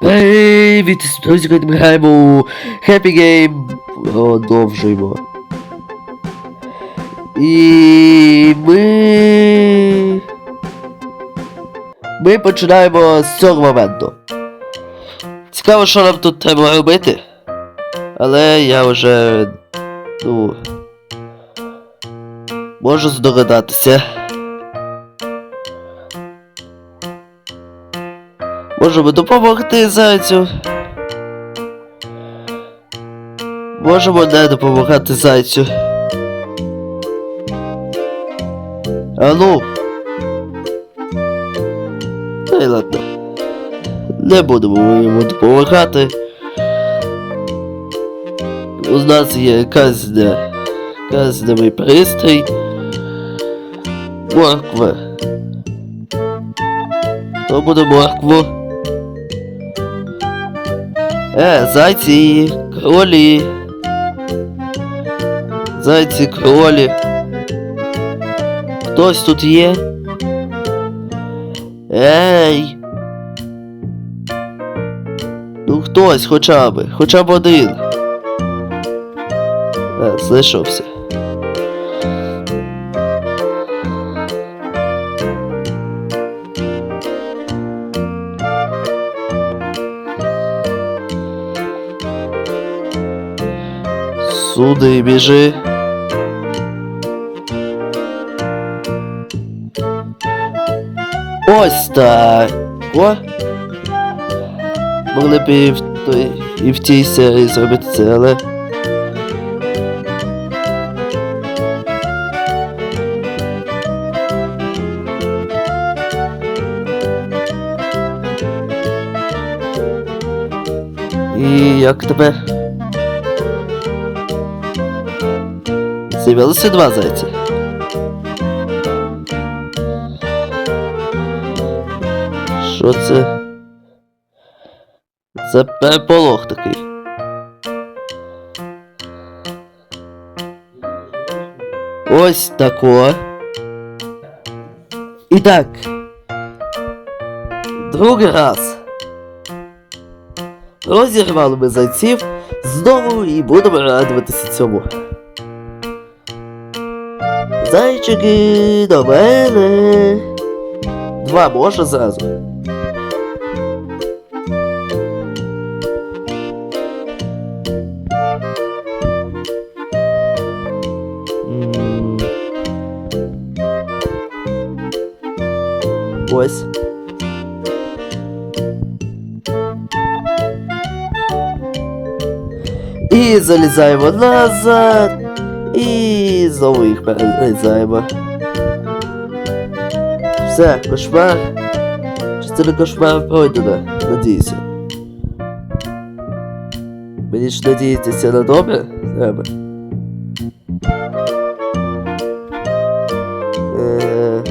Привіт, друзі, ми граємо Happy Game. Продовжуємо. І ми. Ми починаємо з цього моменту. Цікаво, що нам тут треба робити. Але я вже. Ну. Можу здогадатися. Можемо допомогти зайцю. Можемо не допомагати зайцю. А ну. Та й ладно. Не будемо йому допомагати. У нас є казня. Казневий пристрій. Морква. То буде моркву. Е, зайці, кролі. Зайці, кролі. Хтось тут є? Ей. Ну хтось хоча б, хоча б один. Е, знайшовся. Суди біжи. Ось так. О. Могли б і в, той, і в тій зробити це, але. І як тепер? З'явилося два зайці. Що це? Це переполох такий. Ось тако. І так. Другий раз. Розірвали ми зайців знову і будемо радуватися цьому. Зайчики до мене. Два може зразу. М. Ось. І залізаємо назад. І знову їх перелізаємо. Все, кошмар. Частина кошмар пройдена, надіюся. Мені ж надіятися на добре треба. Е,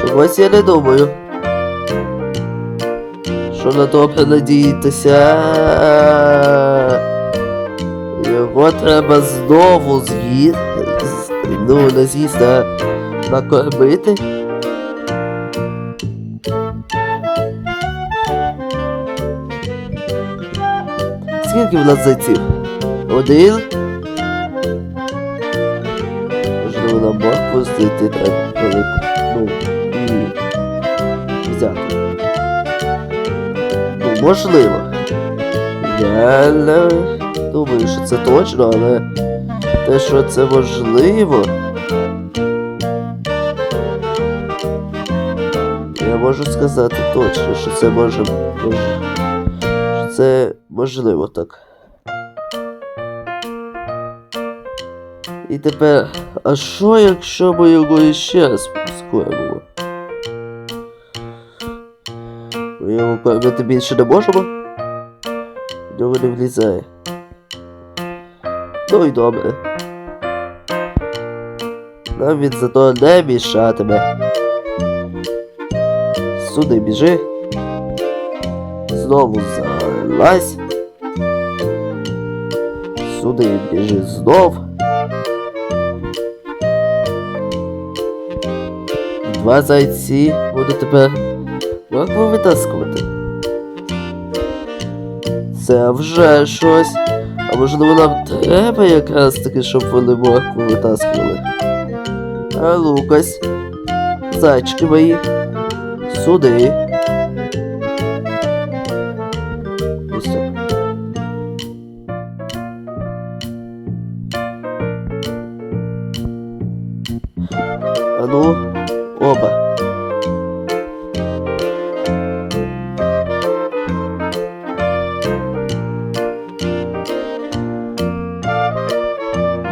Чогось я не думаю. Що на добре надіятися. Його треба знову з'їсти. Ну, не з'їсти, а накормити. Скільки в нас зайців? Один. Можливо, нам моркву знайти треба велику. Ну, і взяти. Ну, можливо. Я не думаю, що це точно, але те, що це можливо. Я можу сказати точно, що це може. що це можливо так. І тепер, а що якщо ми його іще раз скоїмо? Ми його кормити більше не можемо? В нього не влізає. Ну і добре. Нам він зато не мішатиме. Сюди біжи. Знову залазь. Сюди біжи знов. Два зайці буду тепер моркву витаскувати. Це вже щось. А можливо нам треба якраз таки, щоб вони моркву витаскували. А Лукась. Зайчики мої. Сюди.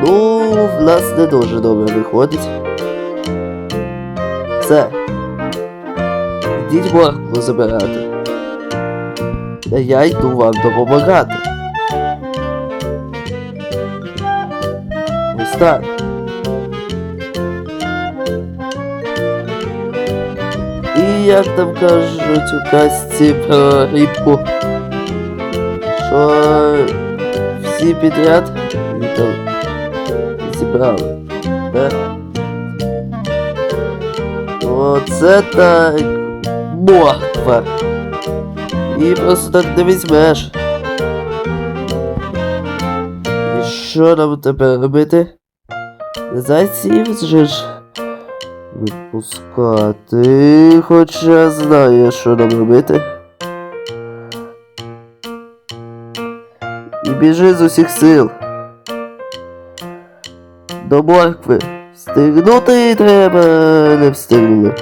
Ну, в нас не дуже добре виходить. Все. Йдіть моркву забирати. А я йду вам допомагати. Ось так. І як там кажуть у казці про рибку, що всі підряд і там зібрали. Так? Оце так морква. І просто так не візьмеш. І що нам тепер робити? Зайців же ж випускати, хоча знаю, що нам робити. І біжи з усіх сил. До моркви. Встигнути треба, не встигнули.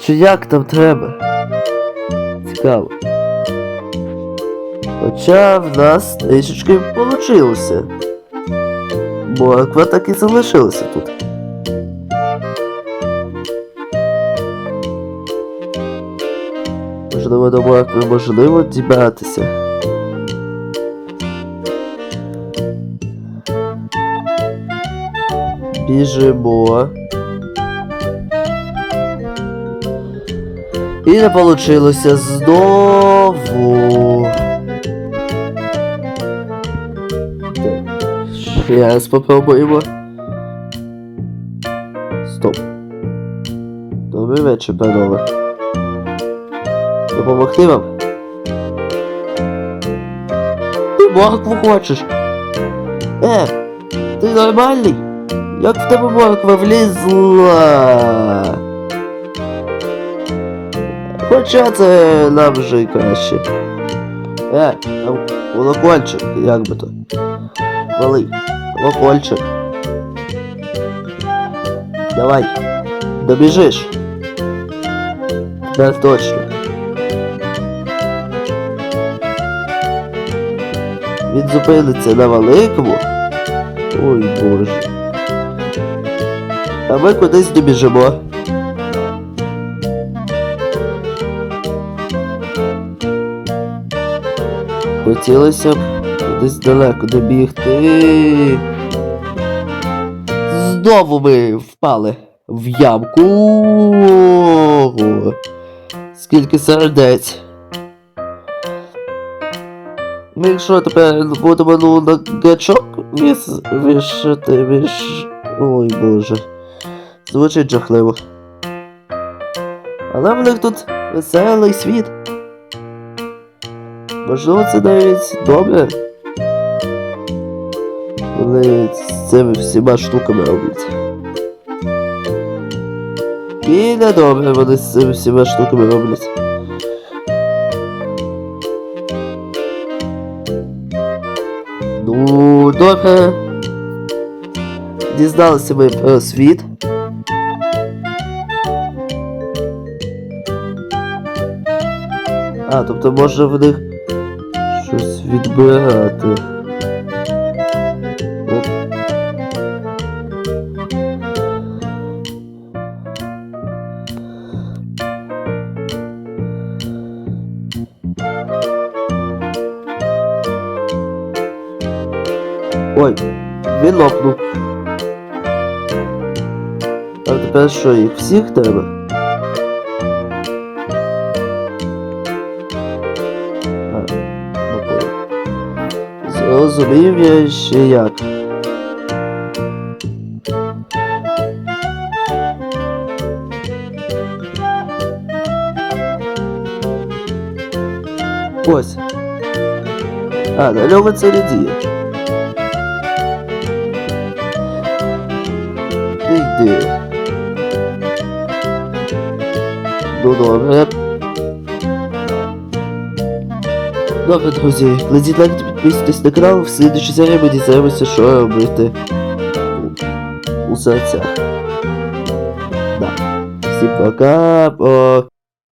Чи як там треба? Цікаво. Хоча в нас трішечки получилося. Морква так і залишилася тут. Можливо, до моркви можливо дібратися. Біжимо. І не получилося знову. Ще раз попробуємо. Стоп. Добрий вечір, панове. Допомогти вам? Ти моркву хочеш? Е, ти нормальний? Як в тебе морква влізла? Хоча це нам вже й краще. Е, там колокольчик, як би то. Малий, колокольчик. Давай, добіжиш. Тепер точно. Він зупиниться на великому. Ой боже. А ми кудись добіжимо. Хотілося б кудись далеко добігти. Знову ми впали в ямку. Скільки сердець. Ми якщо тепер будемо ну, на гачок вішати, віш... Ой боже. Звучить жахливо. Але в них тут веселий світ. Можливо, це навіть добре. Вони з цими всіма штуками роблять. І не добре вони з цими всіма штуками роблять. Ну, добре. Дізналися ми про світ. А, тобто можна в них щось відбирати. Ой, він лопнув. А тепер що, їх всіх треба? Зрозумів я ще як. Ось. А, на ньому це не діє. Ти йди. Ну добре. Добре, друзі, кладіть лайк та підписуйтесь на канал, в слідчій серії ми дізнаємося, що робити у серцях. Да. Всім пока, пока.